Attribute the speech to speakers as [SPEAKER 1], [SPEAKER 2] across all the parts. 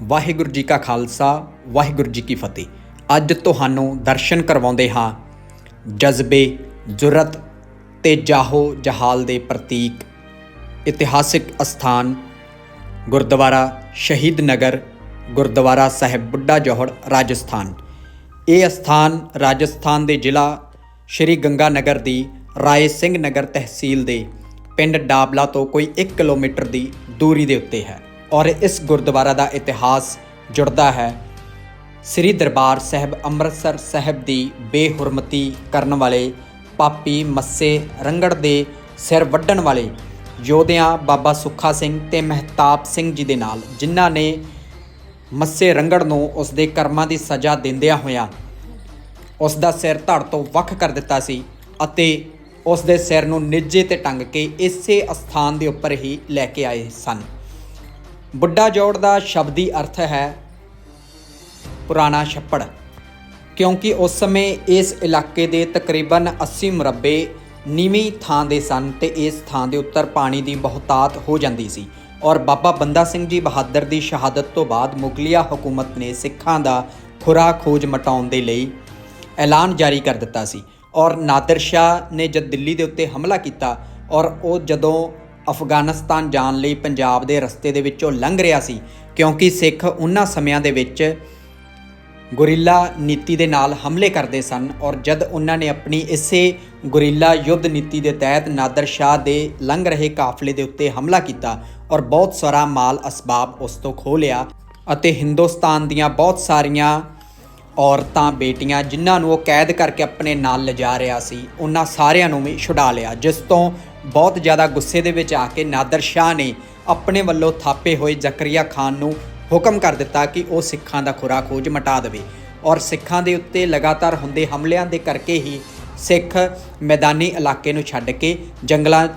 [SPEAKER 1] ਵਾਹਿਗੁਰੂ ਜੀ ਕਾ ਖਾਲਸਾ, ਵਾਹਿਗੁਰੂ ਜੀ ਕੀ ਫਤਿਹ। ਅੱਜ ਤੁਹਾਨੂੰ ਦਰਸ਼ਨ ਕਰਵਾਉਂਦੇ ਹਾਂ ਜਜ਼ਬੇ ਜੁਰਤ ਤੇ ਜਾਹੋ ਜਹਾਲ ਦੇ ਪ੍ਰਤੀਕ, ਇਤਿਹਾਸਿਕ ਅਸਥਾਨ, ਗੁਰਦੁਆਰਾ ਸ਼ਹੀਦ ਨਗਰ, ਗੁਰਦੁਆਰਾ ਸਾਹਿਬ ਬੁੱਢਾ ਜੋਹੜ, ਰਾਜਸਥਾਨ। ਇਹ ਅਸਥਾਨ ਰਾਜਸਥਾਨ ਦੇ ਜ਼ਿਲ੍ਹਾ ਸ਼੍ਰੀ ਗੰਗਾ ਨਗਰ ਦੀ ਰਾਏ ਸਿੰਘ ਨਗਰ ਤਹਿਸੀਲ ਦੇ ਪਿੰਡ ਡਾਬਲਾ ਤੋਂ ਕੋਈ 1 ਕਿਲੋਮੀਟਰ ਦੀ ਦੂਰੀ ਦੇ ਉੱਤੇ ਹੈ। ਔਰ ਇਸ ਗੁਰਦੁਆਰਾ ਦਾ ਇਤਿਹਾਸ ਜੁੜਦਾ ਹੈ। ਸ੍ਰੀ ਦਰਬਾਰ ਸਾਹਿਬ ਅੰਮ੍ਰਿਤਸਰ ਸਾਹਿਬ ਦੀ ਬੇਹੁਰਮਤੀ ਕਰਨ ਵਾਲੇ ਪਾਪੀ ਮੱਸੇ ਰੰਗੜ ਦੇ ਸਿਰ ਵੱਢਣ ਵਾਲੇ ਯੋਧਿਆਂ ਬਾਬਾ ਸੁੱਖਾ ਸਿੰਘ ਤੇ ਮਹਿਤਾਬ ਸਿੰਘ ਜੀ ਦੇ ਨਾਲ, ਜਿਨ੍ਹਾਂ ਨੇ ਮੱਸੇ ਰੰਗੜ ਨੂੰ ਉਸ ਦੇ ਕਰਮਾਂ ਦੀ ਸਜ਼ਾ ਦਿੰਦਿਆਂ ਹੋਇਆਂ ਉਸ ਦਾ ਸਿਰ ਧੜ ਤੋਂ ਵੱਖ ਕਰ ਦਿੱਤਾ ਸੀ ਅਤੇ ਉਸ ਦੇ ਸਿਰ ਨੂੰ ਨਿੱਜੇ ਤੇ ਟੰਗ ਕੇ ਇਸੇ ਅਸਥਾਨ ਦੇ ਉੱਪਰ ਹੀ ਲੈ ਕੇ ਆਏ ਸਨ। ਬੁੱਢਾ ਜੋੜ ਦਾ ਸ਼ਬਦੀ ਅਰਥ ਹੈ ਪੁਰਾਣਾ ਛੱਪੜ। ਕਿਉਂਕਿ ਉਸ ਸਮੇਂ ਇਸ ਇਲਾਕੇ ਦੇ ਤਕਰੀਬਨ 80 ਮੁਰੱਬੇ ਨੀਵੀਂ ਥਾਂ ਦੇ ਸਨ ਤੇ ਇਸ ਥਾਂ ਦੇ ਉੱਤਰ ਪਾਣੀ ਦੀ ਬਹੁਤਾਤ ਹੋ ਜਾਂਦੀ ਸੀ ਔਰ ਬਾਬਾ ਬੰਦਾ ਸਿੰਘ ਜੀ ਬਹਾਦਰ ਦੀ ਸ਼ਹਾਦਤ ਤੋਂ ਬਾਅਦ ਮੁਗਲਿਆ ਹਕੂਮਤ ਨੇ ਸਿੱਖਾਂ ਦਾ ਖੁਰਾ ਖੋਜ ਮਟਾਉਣ ਦੇ ਲਈ ਐਲਾਨ ਜਾਰੀ ਕਰ ਦਿੱਤਾ ਸੀ ਔਰ ਨਾਦਰ ਸ਼ਾਹ ਨੇ ਜਦ ਦਿੱਲੀ ਦੇ ਉੱਤੇ ਹਮਲਾ ਕੀਤਾ ਔਰ ਉਹ ਜਦੋਂ ਅਫਗਾਨਿਸਤਾਨ ਜਾਣ ਲਈ ਪੰਜਾਬ ਦੇ ਰਸਤੇ ਦੇ ਵਿੱਚੋਂ ਲੰਘ ਰਿਹਾ ਸੀ, ਕਿਉਂਕਿ ਸਿੱਖ ਉਹਨਾਂ ਸਮਿਆਂ ਦੇ ਵਿੱਚ ਗੁਰਿੱਲਾ ਨੀਤੀ ਦੇ ਨਾਲ ਹਮਲੇ ਕਰਦੇ ਸਨ ਔਰ ਜਦ ਉਹਨਾਂ ਨੇ ਆਪਣੀ ਇਸੇ ਗੁਰਿੱਲਾ ਯੁੱਧ ਨੀਤੀ ਦੇ ਤਹਿਤ ਨਾਦਰ ਸ਼ਾਹ ਦੇ ਲੰਘ ਰਹੇ ਕਾਫਲੇ ਦੇ ਉੱਤੇ ਹਮਲਾ ਕੀਤਾ ਔਰ ਬਹੁਤ ਸਾਰਾ ਮਾਲ ਅਸਬਾਬ ਉਸ ਤੋਂ ਖੋਹ ਲਿਆ ਅਤੇ ਹਿੰਦੁਸਤਾਨ ਦੀਆਂ ਬਹੁਤ ਸਾਰੀਆਂ ਔਰਤਾਂ, ਬੇਟੀਆਂ ਜਿਨ੍ਹਾਂ ਨੂੰ ਉਹ ਕੈਦ ਕਰਕੇ ਆਪਣੇ ਨਾਲ ਲਿਜਾ ਰਿਹਾ ਸੀ, ਉਹਨਾਂ ਸਾਰਿਆਂ ਨੂੰ ਵੀ ਛੁਡਾ ਲਿਆ, ਜਿਸ ਤੋਂ ਬਹੁਤ ਜ਼ਿਆਦਾ ਗੁੱਸੇ ਦੇ ਵਿੱਚ ਆ ਕੇ ਨਾਦਰ ਸ਼ਾਹ ਨੇ ਆਪਣੇ ਵੱਲੋਂ ਥਾਪੇ ਹੋਏ ਜ਼ਕਰੀਆ ਖਾਨ ਨੂੰ ਹੁਕਮ ਕਰ ਦਿੱਤਾ ਕਿ ਉਹ ਸਿੱਖਾਂ ਦਾ ਖੁਰਾ ਖੋਜ ਮਟਾ ਦੇਵੇ ਔਰ ਸਿੱਖਾਂ ਦੇ ਉੱਤੇ ਲਗਾਤਾਰ ਹੁੰਦੇ ਹਮਲਿਆਂ ਦੇ ਕਰਕੇ ਹੀ ਸਿੱਖ ਮੈਦਾਨੀ ਇਲਾਕੇ ਨੂੰ ਛੱਡ ਕੇ ਜੰਗਲਾਂ,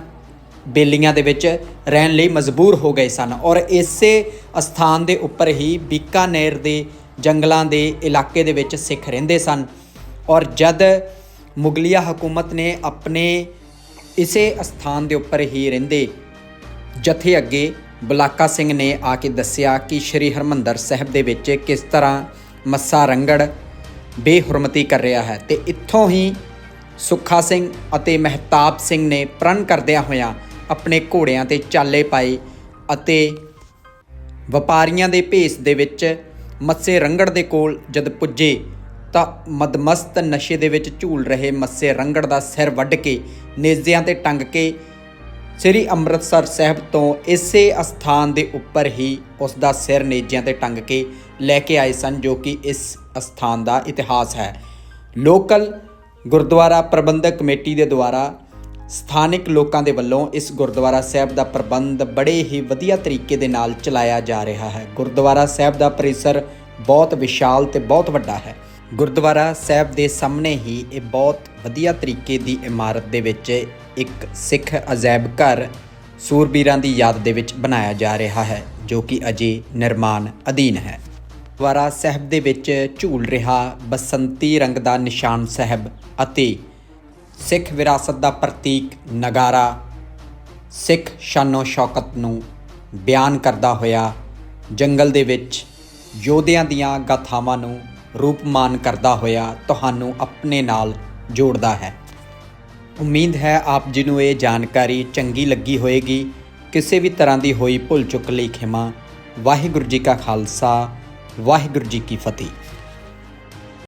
[SPEAKER 1] ਬੇਲੀਆਂ ਦੇ ਵਿੱਚ ਰਹਿਣ ਲਈ ਮਜਬੂਰ ਹੋ ਗਏ ਸਨ ਔਰ ਇਸੇ ਅਸਥਾਨ ਦੇ ਉੱਪਰ ਹੀ ਬੀਕਾਨੇਰ ਦੇ ਜੰਗਲਾਂ ਦੇ ਇਲਾਕੇ ਦੇ ਵਿੱਚ ਸਿੱਖ ਰਹਿੰਦੇ ਸਨ। ਔਰ ਜਦ ਮੁਗਲਿਆ ਹਕੂਮਤ ਨੇ ਆਪਣੇ ਇਸੇ ਅਸਥਾਨ ਦੇ ਉੱਪਰ ਹੀ ਰਹਿੰਦੇ ਜਥੇ ਅੱਗੇ ਬਲਾਕਾ ਸਿੰਘ ਨੇ ਆ ਕੇ ਦੱਸਿਆ ਕਿ ਸ਼੍ਰੀ ਹਰਮੰਦਰ ਸਾਹਿਬ ਦੇ ਵਿੱਚ ਕਿਸ ਤਰ੍ਹਾਂ ਮੱਸਾ ਰੰਗੜ ਬੇਹੁਰਮਤੀ ਕਰ ਰਿਹਾ ਹੈ ਤੇ ਇੱਥੋਂ ਹੀ ਸੁੱਖਾ ਸਿੰਘ ਅਤੇ ਮਹਿਤਾਬ ਸਿੰਘ ਨੇ ਪ੍ਰਣ ਕਰਦਿਆਂ ਹੋਇਆਂ ਆਪਣੇ ਘੋੜਿਆਂ ਤੇ ਚਾਲੇ ਪਾਏ ਅਤੇ ਵਪਾਰੀਆਂ ਦੇ ਭੇਸ ਦੇ ਵਿੱਚ ਮੱਸੇ ਰੰਗੜ ਦੇ ਕੋਲ ਜਦ ਪੁੱਜੇ, ਤਾਂ ਮਦਮਸਤ ਨਸ਼ੇ ਦੇ ਵਿੱਚ ਝੂਲ ਰਹੇ ਮੱਸੇ ਰੰਗੜ ਦਾ ਸਿਰ ਵੱਢ ਕੇ ਨੇਜ਼ਿਆਂ ਤੇ ਟੰਗ ਕੇ ਸ੍ਰੀ ਅੰਮ੍ਰਿਤਸਰ ਸਾਹਿਬ ਤੋਂ ਇਸੇ ਅਸਥਾਨ ਦੇ ਉੱਪਰ ਹੀ ਉਸ ਦਾ ਸਿਰ ਨੇਜ਼ਿਆਂ ਤੇ ਟੰਗ ਕੇ ਲੈ ਕੇ ਆਏ ਸਨ, ਜੋ ਕਿ ਇਸ ਅਸਥਾਨ ਦਾ ਇਤਿਹਾਸ ਹੈ। ਲੋਕਲ ਗੁਰਦੁਆਰਾ ਪ੍ਰਬੰਧਕ ਕਮੇਟੀ ਦੇ ਦੁਆਰਾ ਸਥਾਨਕ ਲੋਕਾਂ ਦੇ ਵੱਲੋਂ ਇਸ ਗੁਰਦੁਆਰਾ ਸਾਹਿਬ ਦਾ ਪ੍ਰਬੰਧ ਬੜੇ ਹੀ ਵਧੀਆ ਤਰੀਕੇ ਦੇ ਨਾਲ ਚਲਾਇਆ ਜਾ ਰਿਹਾ ਹੈ। ਗੁਰਦੁਆਰਾ ਸਾਹਿਬ ਦਾ ਪਰਿਸਰ ਬਹੁਤ ਵਿਸ਼ਾਲ ਤੇ ਬਹੁਤ ਵੱਡਾ ਹੈ। ਗੁਰਦੁਆਰਾ ਸਾਹਿਬ ਦੇ ਸਾਹਮਣੇ ਹੀ ਇਹ ਬਹੁਤ ਵਧੀਆ ਤਰੀਕੇ ਦੀ ਇਮਾਰਤ ਦੇ ਵਿੱਚ ਇੱਕ ਸਿੱਖ ਅਜਾਇਬ ਘਰ ਸੂਰਬੀਰਾਂ ਦੀ ਯਾਦ ਦੇ ਵਿੱਚ ਬਣਾਇਆ ਜਾ ਰਿਹਾ ਹੈ, ਜੋ ਕਿ ਅਜੇ ਨਿਰਮਾਣ ਅਧੀਨ ਹੈ। ਗੁਰਦੁਆਰਾ ਸਾਹਿਬ ਦੇ ਵਿੱਚ ਝੂਲ ਰਿਹਾ ਬਸੰਤੀ ਰੰਗ ਦਾ ਨਿਸ਼ਾਨ ਸਾਹਿਬ ਅਤੇ ਸਿੱਖ ਵਿਰਾਸਤ ਦਾ ਪ੍ਰਤੀਕ ਨਗਾਰਾ, ਸਿੱਖ ਸ਼ਾਨੋ ਸ਼ੌਕਤ ਨੂੰ ਬਿਆਨ ਕਰਦਾ ਹੋਇਆ ਜੰਗਲ ਦੇ ਵਿੱਚ ਯੋਧਿਆਂ ਦੀਆਂ ਗਾਥਾਵਾਂ ਨੂੰ ਰੂਪਮਾਨ ਕਰਦਾ ਹੋਇਆ ਤੁਹਾਨੂੰ ਆਪਣੇ ਨਾਲ ਜੋੜਦਾ ਹੈ। ਉਮੀਦ ਹੈ ਆਪ ਜੀ ਨੂੰ ਇਹ ਜਾਣਕਾਰੀ ਚੰਗੀ ਲੱਗੀ ਹੋਵੇਗੀ ਕਿਸੇ ਵੀ ਤਰ੍ਹਾਂ ਦੀ ਹੋਈ ਭੁੱਲ ਚੁੱਕ ਲਈ ਖਿਮਾ। ਵਾਹਿਗੁਰੂ ਜੀ ਕਾ ਖਾਲਸਾ, ਵਾਹਿਗੁਰੂ ਜੀ ਕੀ ਫਤਿਹ।